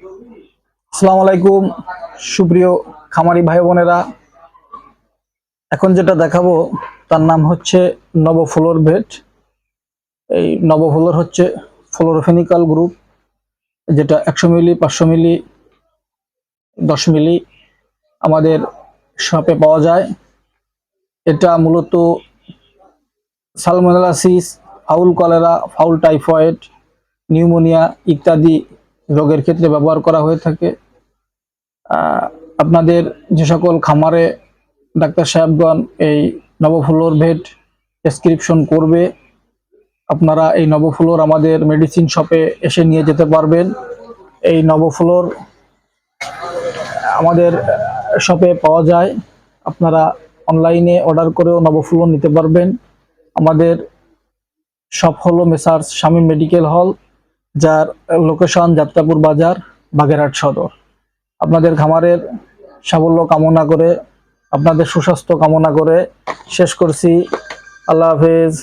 আসসালামু আলাইকুম, সুপ্রিয় খামারি ভাই বোনেরা। এখন যেটা দেখাবো, তার নাম হচ্ছে নবফ্লোর ভেট। এই নবফ্লোর হচ্ছে ফ্লোরোফেনিক্যাল গ্রুপ, যেটা একশো মিলি, পাঁচশো মিলি, দশ মিলি আমাদের শপে পাওয়া যায়। এটা মূলত salmonellosis fowl cholera, fowl typhoid, pneumonia ইত্যাদি রোগের ক্ষেত্রে ব্যবহার করা হয়ে থাকে। আপনাদের যে সকল খামারে ডাক্তার সাহেবগণ এই নবফ্লোর ভেট প্রেসক্রিপশন করবে, আপনারা এই নবফ্লোর আমাদের মেডিসিন শপে এসে নিয়ে যেতে পারবেন। এই নবফ্লোর আমাদের শপে পাওয়া যায়। আপনারা অনলাইনে অর্ডার করেও নবফ্লোর নিতে পারবেন। আমাদের শপ হলো মেসার্স স্বামী মেডিকেল হল যার লোকেশন যাত্রাপুর বাজার, বাগেরহাট সদর। আপনাদের খামারের সাফল্য কামনা করে, আপনাদের সুস্বাস্থ্য কামনা করে শেষ করছি। আল্লাহ হাফেজ।